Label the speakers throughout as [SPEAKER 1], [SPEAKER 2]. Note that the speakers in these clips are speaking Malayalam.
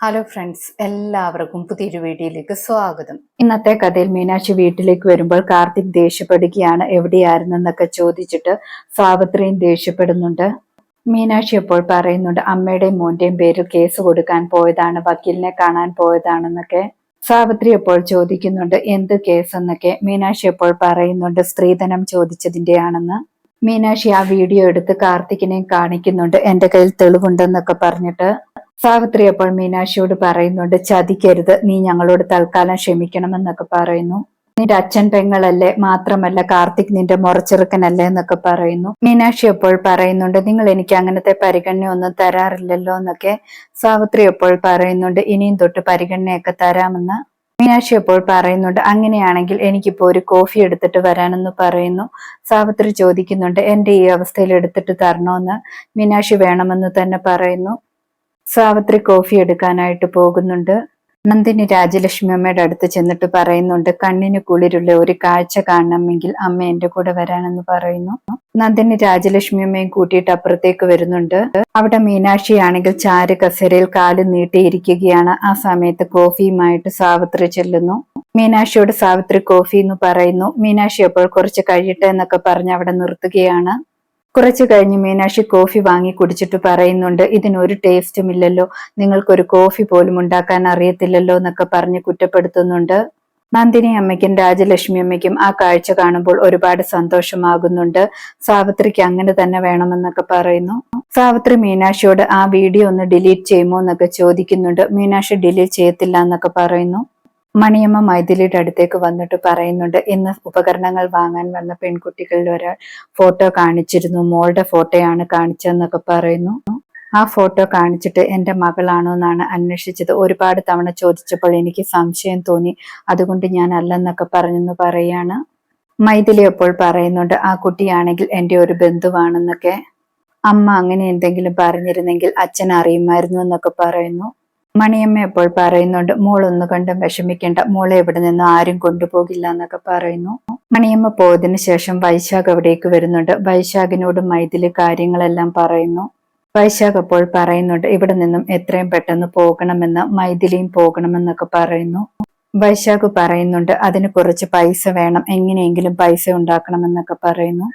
[SPEAKER 1] ഹലോ ഫ്രണ്ട്സ് എല്ലാവർക്കും പുതിയൊരു വീഡിയോയിലേക്ക് സ്വാഗതം.
[SPEAKER 2] ഇന്നത്തെ കഥയിൽ മീനാക്ഷി വീട്ടിലേക്ക് വരുമ്പോൾ കാർത്തിക് ദേഷ്യപ്പെടുകയാണ്. എവിടെയായിരുന്നെന്നൊക്കെ ചോദിച്ചിട്ട് സാവിത്രിയും ദേഷ്യപ്പെടുന്നുണ്ട്. മീനാക്ഷി അപ്പോൾ പറയുന്നുണ്ട് അമ്മയുടെയും മോന്റെയും പേരിൽ കേസ് കൊടുക്കാൻ പോയതാണ് വക്കീലിനെ കാണാൻ പോയതാണെന്നൊക്കെ. സാവിത്രി അപ്പോൾ ചോദിക്കുന്നുണ്ട് എന്ത് കേസ് എന്നൊക്കെ മീനാക്ഷി അപ്പോൾ പറയുന്നുണ്ട് സ്ത്രീധനം ചോദിച്ചതിന്റെയാണെന്ന്. മീനാക്ഷി ആ വീഡിയോ എടുത്ത് കാർത്തികിനെയും കാണിക്കുന്നുണ്ട് എന്റെ കയ്യിൽ തെളിവുണ്ടെന്നൊക്കെ പറഞ്ഞിട്ട്. സാവിത്രി അപ്പോൾ മീനാക്ഷിയോട് പറയുന്നുണ്ട് ചതിക്കരുത്. നീ ഞങ്ങളോട് തൽക്കാലം ക്ഷമിക്കണമെന്നൊക്കെ പറയുന്നു. നിന്റെ അച്ഛൻ പെങ്ങളല്ലേ? മാത്രമല്ല കാർത്തിക് നിന്റെ മുറച്ചെറുക്കനല്ലേ? എന്നൊക്കെ പറയുന്നു. മീനാക്ഷി അപ്പോൾ പറയുന്നുണ്ട് നിങ്ങൾ എനിക്ക് അങ്ങനത്തെ പരിഗണന ഒന്നും തരാറില്ലല്ലോ എന്നൊക്കെ സാവിത്രി അപ്പോൾ പറയുന്നുണ്ട് ഇനിയും തൊട്ട് പരിഗണനയൊക്കെ തരാമെന്ന്. മീനാക്ഷി അപ്പോൾ പറയുന്നുണ്ട് അങ്ങനെയാണെങ്കിൽ എനിക്കിപ്പോ ഒരു കോഫി എടുത്തിട്ട് വരാനെന്ന് പറയുന്നു. സാവിത്രി ചോദിക്കുന്നുണ്ട് എന്റെ ഈ അവസ്ഥയിൽ എടുത്തിട്ട് തരണോന്ന്? മീനാക്ഷി വേണമെന്ന് തന്നെ പറയുന്നു. സാവിത്രി കോഫി എടുക്കാനായിട്ട് പോകുന്നുണ്ട്. നന്ദിനി രാജലക്ഷ്മി അമ്മയുടെ അടുത്ത് ചെന്നിട്ട് പറയുന്നുണ്ട് കണ്ണിന് കുളിരുള്ള ഒരു കാഴ്ച കാണണമെങ്കിൽ അമ്മ എന്റെ കൂടെ വരാനെന്ന് പറയുന്നു. നന്ദിനി രാജലക്ഷ്മി അമ്മയും കൂട്ടിയിട്ട് അപ്പുറത്തേക്ക് വരുന്നുണ്ട്. അവിടെ മീനാക്ഷി ആണെങ്കിൽ ചാര് കസേരയിൽ കാൽ നീട്ടിയിരിക്കുകയാണ്. ആ സമയത്ത് കോഫിയുമായിട്ട് സാവിത്രി ചെല്ലുന്നു. മീനാക്ഷിയോട് സാവിത്രി കോഫി എന്ന് പറയുന്നു. മീനാക്ഷി അപ്പോൾ കുറച്ച് കഴിയട്ടെ എന്നൊക്കെ പറഞ്ഞ് അവിടെ നിർത്തുകയാണ്. കുറച്ചു കഴിഞ്ഞ് മീനാക്ഷി കോഫി വാങ്ങി കുടിച്ചിട്ട് പറയുന്നുണ്ട് ഇതിനൊരു ടേസ്റ്റും ഇല്ലല്ലോ നിങ്ങൾക്കൊരു കോഫി പോലും ഉണ്ടാക്കാൻ അറിയത്തില്ലല്ലോ എന്നൊക്കെ പറഞ്ഞ് കുറ്റപ്പെടുത്തുന്നുണ്ട്. നന്ദിനി അമ്മയ്ക്കും രാജലക്ഷ്മി അമ്മയ്ക്കും ആ കാഴ്ച കാണുമ്പോൾ ഒരുപാട് സന്തോഷമാകുന്നുണ്ട്. സാവിത്രിക്ക് അങ്ങനെ തന്നെ വേണമെന്നൊക്കെ പറയുന്നു. സാവിത്രി മീനാക്ഷിയോട് ആ വീഡിയോ ഒന്ന് ഡിലീറ്റ് ചെയ്യുമോ എന്നൊക്കെ ചോദിക്കുന്നുണ്ട്. മീനാക്ഷി ഡിലീറ്റ് ചെയ്യത്തില്ല എന്നൊക്കെ പറയുന്നു. മണിയമ്മ മൈഥിലിയുടെ അടുത്തേക്ക് വന്നിട്ട് പറയുന്നുണ്ട് ഇന്ന് ഉപകരണങ്ങൾ വാങ്ങാൻ വന്ന പെൺകുട്ടികളിൽ ഒരാൾ ഫോട്ടോ കാണിച്ചിരുന്നു. മോളുടെ ഫോട്ടോയാണ് കാണിച്ചതെന്നൊക്കെ പറയുന്നു. ആ ഫോട്ടോ കാണിച്ചിട്ട് എന്റെ മകളാണോ എന്നാണ് അന്വേഷിച്ചത്. ഒരുപാട് തവണ ചോദിച്ചപ്പോൾ എനിക്ക് സംശയം തോന്നി. അതുകൊണ്ട് ഞാൻ അല്ലെന്നൊക്കെ പറഞ്ഞെന്ന് പറയാണ്. മൈഥിലി അപ്പോൾ പറയുന്നുണ്ട് ആ കുട്ടിയാണെങ്കിൽ എന്റെ ഒരു ബന്ധുവാണെന്നൊക്കെ. അമ്മ അങ്ങനെ എന്തെങ്കിലും പറഞ്ഞിരുന്നെങ്കിൽ അച്ഛൻ അറിയുമായിരുന്നു എന്നൊക്കെ പറയുന്നു. മണിയമ്മ എപ്പോൾ പറയുന്നുണ്ട് മോളൊന്നു കണ്ടും വിഷമിക്കേണ്ട. മോളെ ഇവിടെ നിന്ന് ആരും കൊണ്ടുപോകില്ല എന്നൊക്കെ പറയുന്നു. മണിയമ്മ പോയതിനു ശേഷം വൈശാഖ് അവിടേക്ക് വരുന്നുണ്ട്. വൈശാഖിനോട് മൈഥിലി കാര്യങ്ങളെല്ലാം പറയുന്നു. വൈശാഖ് അപ്പോൾ പറയുന്നുണ്ട് ഇവിടെ നിന്നും എത്രയും പെട്ടെന്ന് പോകണമെന്ന് മൈഥിലിയും പോകണമെന്നൊക്കെ പറയുന്നു. വൈശാഖ് പറയുന്നുണ്ട് അതിന് കുറച്ച് പൈസ വേണം. എങ്ങനെയെങ്കിലും പൈസ ഉണ്ടാക്കണമെന്നൊക്കെ പറയുന്നു.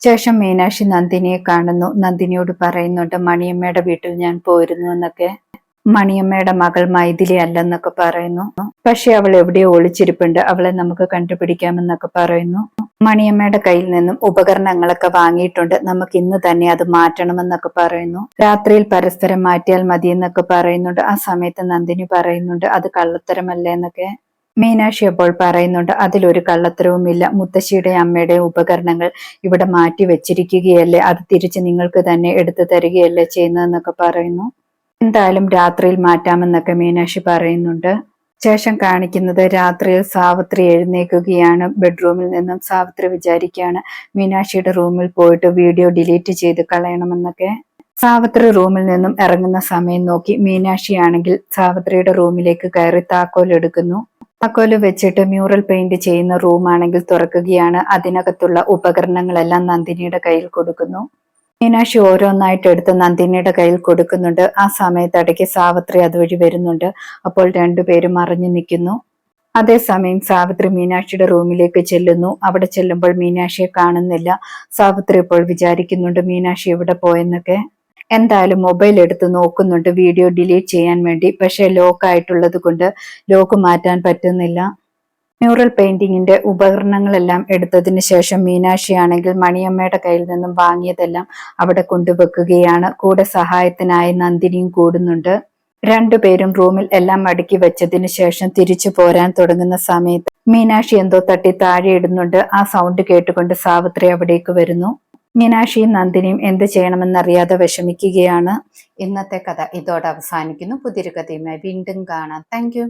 [SPEAKER 2] ശേഷം മീനാക്ഷി നന്ദിനിയെ കാണുന്നു. നന്ദിനിയോട് പറയുന്നുണ്ട് മണിയമ്മയുടെ വീട്ടിൽ ഞാൻ പോയിരുന്നു എന്നൊക്കെ. മണിയമ്മയുടെ മകൾ മൈഥിലി അല്ലെന്നൊക്കെ പറയുന്നു. പക്ഷെ അവൾ എവിടെയോ ഒളിച്ചിരിപ്പുണ്ട്. അവളെ നമുക്ക് കണ്ടുപിടിക്കാമെന്നൊക്കെ പറയുന്നു. മണിയമ്മയുടെ കയ്യിൽ നിന്നും ഉപകരണങ്ങളൊക്കെ വാങ്ങിയിട്ടുണ്ട്. നമുക്ക് ഇന്ന് തന്നെ അത് മാറ്റണമെന്നൊക്കെ പറയുന്നു. രാത്രിയിൽ പരസ്പരം മാറ്റിയാൽ മതി എന്നൊക്കെ പറയുന്നുണ്ട്. ആ സമയത്ത് നന്ദിനി പറയുന്നുണ്ട് അത് കള്ളത്തരമല്ലേ എന്നൊക്കെ. മീനാക്ഷി അപ്പോൾ പറയുന്നുണ്ട് അതിലൊരു കള്ളത്തരവുമില്ല. മുത്തശ്ശിയുടെ അമ്മയുടെ ഉപകരണങ്ങൾ ഇവിടെ മാറ്റി വെച്ചിരിക്കുകയല്ലേ. അത് തിരിച്ച് നിങ്ങൾക്ക് തന്നെ എടുത്തു തരികയല്ലേ ചെയ്യുന്നതെന്നൊക്കെ പറയുന്നു. എന്തായാലും രാത്രിയിൽ മാറ്റാമെന്നൊക്കെ മീനാക്ഷി പറയുന്നുണ്ട്. ശേഷം കാണിക്കുന്നത് രാത്രിയിൽ സാവിത്രി എഴുന്നേക്കുകയാണ് ബെഡ്റൂമിൽ നിന്നും സാവിത്രി വിചാരിക്കുകയാണ് മീനാക്ഷിയുടെ റൂമിൽ പോയിട്ട് വീഡിയോ ഡിലീറ്റ് ചെയ്ത് കളയണമെന്നൊക്കെ. സാവിത്രി റൂമിൽ നിന്നും ഇറങ്ങുന്ന സമയം നോക്കി മീനാക്ഷി ആണെങ്കിൽ സാവിത്രിയുടെ റൂമിലേക്ക് കയറി താക്കോൽ എടുക്കുന്നു. താക്കോൽ വെച്ചിട്ട് മ്യൂറൽ പെയിന്റ് ചെയ്യുന്ന റൂമാണെങ്കിൽ തുറക്കുകയാണ്. അതിനകത്തുള്ള ഉപകരണങ്ങളെല്ലാം നന്ദിനിയുടെ കയ്യിൽ കൊടുക്കുന്നു. മീനാക്ഷി ഓരോന്നായിട്ട് എടുത്ത് നന്ദിനിയുടെ കയ്യിൽ കൊടുക്കുന്നുണ്ട്. ആ സമയത്ത് ഇടയ്ക്ക് സാവിത്രി അതുവഴി വരുന്നുണ്ട്. അപ്പോൾ രണ്ടുപേരും മറിഞ്ഞു നിൽക്കുന്നു. അതേസമയം സാവിത്രി മീനാക്ഷിയുടെ റൂമിലേക്ക് ചെല്ലുന്നു. അവിടെ ചെല്ലുമ്പോൾ മീനാക്ഷിയെ കാണുന്നില്ല. സാവിത്രി ഇപ്പോൾ വിചാരിക്കുന്നുണ്ട് മീനാക്ഷി എവിടെ പോയെന്നൊക്കെ? എന്തായാലും മൊബൈൽ എടുത്ത് നോക്കുന്നുണ്ട്. വീഡിയോ ഡിലീറ്റ് ചെയ്യാൻ വേണ്ടി. പക്ഷേ ലോക്ക് ആയിട്ടുള്ളത് കൊണ്ട് ലോക്ക് മാറ്റാൻ പറ്റുന്നില്ല. മ്യൂറൽ പെയിന്റിങ്ങിന്റെ ഉപകരണങ്ങളെല്ലാം എടുത്തതിന് ശേഷം മീനാക്ഷിയാണെങ്കിൽ മണിയമ്മയുടെ കയ്യിൽ നിന്നും വാങ്ങിയതെല്ലാം അവിടെ കൊണ്ടുവെക്കുകയാണ്. കൂടെ സഹായത്തിനായി നന്ദിനിയും കൂടുന്നുണ്ട്. രണ്ടുപേരും റൂമിൽ എല്ലാം അടുക്കി വെച്ചതിന് ശേഷം തിരിച്ചു പോരാൻ തുടങ്ങുന്ന സമയത്ത് മീനാക്ഷി എന്തോ തട്ടി താഴെ ഇടുന്നുണ്ട്. ആ സൗണ്ട് കേട്ടുകൊണ്ട് സാവിത്രി അവിടേക്ക് വരുന്നു. മീനാക്ഷിയും നന്ദിനിയും എന്ത് ചെയ്യണമെന്നറിയാതെ വിഷമിക്കുകയാണ്.
[SPEAKER 1] ഇന്നത്തെ കഥ ഇതോടെ അവസാനിക്കുന്നു. പുതിയൊരു കഥയുമായി വീണ്ടും കാണാം. താങ്ക്